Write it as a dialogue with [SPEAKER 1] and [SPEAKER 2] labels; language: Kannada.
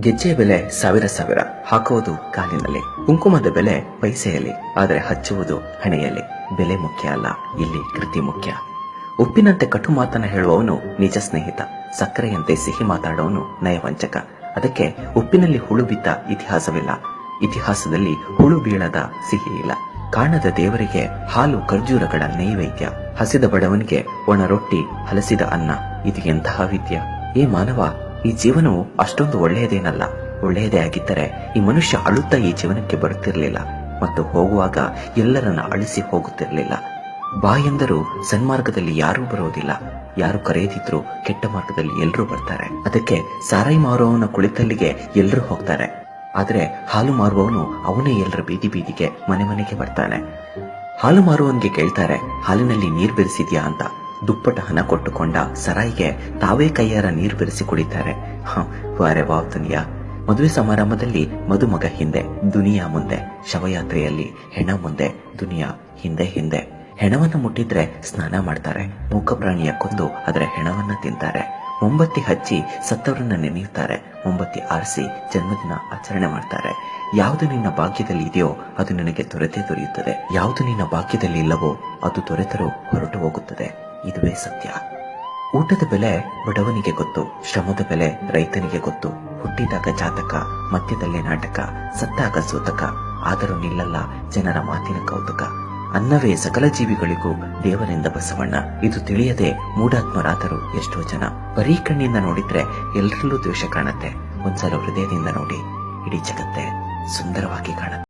[SPEAKER 1] ಗೆಜ್ಜೆಯ ಬೆಲೆ ಸಾವಿರ ಸಾವಿರ. ಹಾಕುವುದು ಕಾಲಿನಲ್ಲಿ. ಕುಂಕುಮದ ಬೆಲೆ ಪೈಸೆಯಲ್ಲಿ, ಆದರೆ ಹಚ್ಚುವುದು ಹಣೆಯಲ್ಲಿ. ಬೆಲೆ ಮುಖ್ಯ ಅಲ್ಲ, ಇಲ್ಲಿ ಕೃತಿ ಮುಖ್ಯ. ಉಪ್ಪಿನಂತೆ ಕಟು ಮಾತನ್ನ ಹೇಳುವವನು ನಿಜ ಸ್ನೇಹಿತ. ಸಕ್ಕರೆಯಂತೆ ಸಿಹಿ ಮಾತಾಡುವವನು ನಯವಂಚಕ. ಅದಕ್ಕೆ ಉಪ್ಪಿನಲ್ಲಿ ಹುಳು ಬಿದ್ದ ಇತಿಹಾಸವಿಲ್ಲ. ಇತಿಹಾಸದಲ್ಲಿ ಹುಳು ಬೀಳದ ಸಿಹಿ ಇಲ್ಲ. ಕಾಣದ ದೇವರಿಗೆ ಹಾಲು ಖರ್ಜೂರಗಳ ನೈವೇದ್ಯ. ಹಸಿದ ಬಡವನಿಗೆ ಒಣ ರೊಟ್ಟಿ, ಹಲಸಿದ ಅನ್ನ. ಇದು ಎಂತಹ ವಿದ್ಯ? ಏ ಮಾನವ ಈ ಜೀವನವು ಅಷ್ಟೊಂದು ಒಳ್ಳೆಯದೇನಲ್ಲ. ಒಳ್ಳೆಯದೇ ಆಗಿದ್ದರೆ ಈ ಮನುಷ್ಯ ಅಳುತ್ತಾ ಈ ಜೀವನಕ್ಕೆ ಬರುತ್ತಿರಲಿಲ್ಲ ಮತ್ತು ಹೋಗುವಾಗ ಎಲ್ಲರನ್ನ ಅಳಿಸಿ ಹೋಗುತ್ತಿರಲಿಲ್ಲ. ಬಾ ಎಂದರೂ ಸನ್ಮಾರ್ಗದಲ್ಲಿ ಯಾರೂ ಬರೋದಿಲ್ಲ ಯಾರು ಕರೆಯದಿದ್ರು ಕೆಟ್ಟ ಮಾರ್ಗದಲ್ಲಿ ಎಲ್ಲರೂ ಬರ್ತಾರೆ. ಅದಕ್ಕೆ ಸಾರಾಯಿ ಮಾರುವವನ ಕುಳಿತಲ್ಲಿಗೆ ಎಲ್ಲರೂ ಹೋಗ್ತಾರೆ. ಆದ್ರೆ ಹಾಲು ಮಾರುವವನು ಅವನೇ ಎಲ್ಲರ ಬೀದಿ ಬೀದಿಗೆ ಮನೆ ಮನೆಗೆ ಬರ್ತಾನೆ. ಹಾಲು ಮಾರುವವನಿಗೆ ಕೇಳ್ತಾರೆ, ಹಾಲಿನಲ್ಲಿ ನೀರು ಬೆರೆಸಿದ್ಯಾ? ಅಂತ. ದುಪ್ಪಟ ಹಣ ಕೊಟ್ಟುಕೊಂಡ ಸರಾಯಿಗೆ ತಾವೇ ಕೈಯಾರ ನೀರು ಬೆರೆಸಿ ಕುಡಿತಾರೆ. ವಾರೆ ವಾವ್ ದುನಿಯಾ ಮದುವೆ ಸಮಾರಂಭದಲ್ಲಿ ಮದುಮಗ ಹಿಂದೆ, ದುನಿಯಾ ಮುಂದೆ, ಶವಯಾತ್ರೆಯಲ್ಲಿ ಹೆಣ ಮುಂದೆ, ದುನಿಯಾ ಹಿಂದೆ ಹಿಂದೆ. ಹೆಣವನ್ನು ಮುಟ್ಟಿದ್ರೆ ಸ್ನಾನ ಮಾಡ್ತಾರೆ. ಮೂಕ ಪ್ರಾಣಿಯ ಕೊಂದು ಅದರ ಹೆಣವನ್ನ ತಿಂತಾರೆ. ಮೊಂಬತ್ತಿ ಹಚ್ಚಿ ಸತ್ತವರನ್ನ ನೆನೆಯುತ್ತಾರೆ. ಮೊಂಬತ್ತಿ ಆರಿಸಿ ಜನ್ಮದಿನ ಆಚರಣೆ ಮಾಡ್ತಾರೆ. ಯಾವುದು ನಿನ್ನ ಭಾಗ್ಯದಲ್ಲಿ ಇದೆಯೋ ಅದು ನಿನಗೆ ದೊರೆತೇ ದೊರೆಯುತ್ತದೆ. ಯಾವುದು ನಿನ್ನ ಭಾಗ್ಯದಲ್ಲಿ ಇಲ್ಲವೋ ಅದು ದೊರೆತರೂ ಹೊರಟು ಹೋಗುತ್ತದೆ. ಇದುವೇ ಸತ್ಯ. ಊಟದ ಬೆಲೆ ಬಡವನಿಗೆ ಗೊತ್ತು, ಶ್ರಮದ ಬೆಲೆ ರೈತನಿಗೆ ಗೊತ್ತು. ಹುಟ್ಟಿದಾಗ ಜಾತಕ, ಮಧ್ಯದಲ್ಲೇ ನಾಟಕ, ಸತ್ತಾಗ ಸೋತಕ. ಆದರೂ ನಿಲ್ಲಲ್ಲ ಜನರ ಮಾತಿನ ಕೌತುಕ. ಅನ್ನವೇ ಸಕಲ ಜೀವಿಗಳಿಗೂ ದೇವರಿಂದ ಬಸವಣ್ಣ. ಇದು ತಿಳಿಯದೆ ಮೂಢಾತ್ಮರಾದರು ಎಷ್ಟೋ ಜನ. ಬರೀ ಕಣ್ಣಿಂದ ನೋಡಿದ್ರೆ ಎಲ್ಲರಲ್ಲೂ ದ್ವೇಷ ಕಾಣುತ್ತೆ. ಒಂದ್ಸಲ ಹೃದಯದಿಂದ ನೋಡಿ. ಇಡೀ ಜಗತ್ತೆ ಸುಂದರವಾಗಿ ಕಾಣುತ್ತೆ.